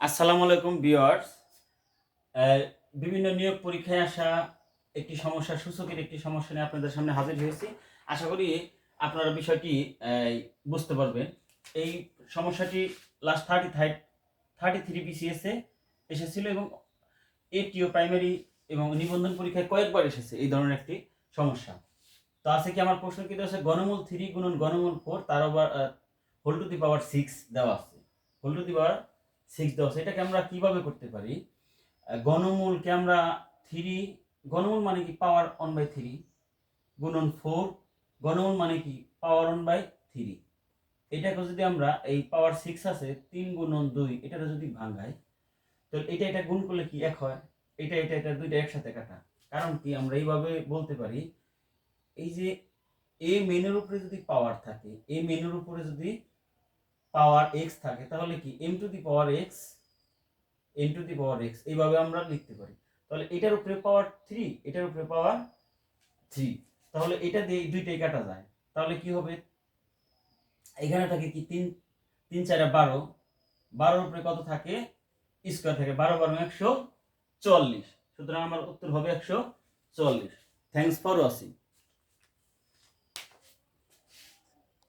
আসসালামু আলাইকুম ভিউয়ার্স। বিভিন্ন নিয়োগ পরীক্ষায় আসা একটি সমস্যা, সূচকের একটি সমস্যা নিয়ে আপনাদের সামনে হাজির হয়েছি। আশা করি আপনারা বিষয়টি বুঝতে পারবেন। এই সমস্যাটি লাস্ট থার্টি থার্টি থ্রি বিসিএসে এসেছিল এবং এটিও প্রাইমারি এবং নিবন্ধন পরীক্ষায় কয়েকবার এসেছে এই ধরনের একটি সমস্যা। তো আছে কি আমার প্রশ্ন? কি দেওয়া আছে গণমূল থ্রি গুণন গণমূল ফোর তার আবার whole to the power six দেওয়া আছে। Whole to the power six আছে এটাকে আমরা কীভাবে করতে পারি? আহ, গণমূলকে আমরা থ্রি গণমূল মানে কি পাওয়ার ওয়ান বাই থ্রি গুণন ফোর গণমূল মানে কি পাওয়ার ওয়ান বাই থ্রি এটাকে যদি আমরা এই পাওয়ার সিক্স আছে তিন গুণন দুই এটাকে যদি ভাঙাই তো এটা এটা গুণ করলে কি এক হয়? এটা এটা এটা দুইটা একসাথে কাটা। কারণ কি আমরা এইভাবে বলতে পারি এই যে এ মেনের উপরে যদি পাওয়ার থাকে এ মেনের উপরে যদি পাওয়ার এক্স থাকে, তাহলে কি? M to the power x m to the power x এইভাবে আমরা লিখতে পারি। তাহলে এটার উপরে পাওয়ার থ্রি এটার উপরে পাওয়ার থ্রি তাহলে এটা দিয়ে দুইটাই কাটা যায়। তাহলে কি হবে? এখানে থাকে কি? তিন তিন চারে বারো। বারোর উপরে কত থাকে? স্কোয়ার থাকে। বারো বারো একশো চল্লিশ। সুতরাং আমার উত্তর হবে একশো চল্লিশ। Thanks for watching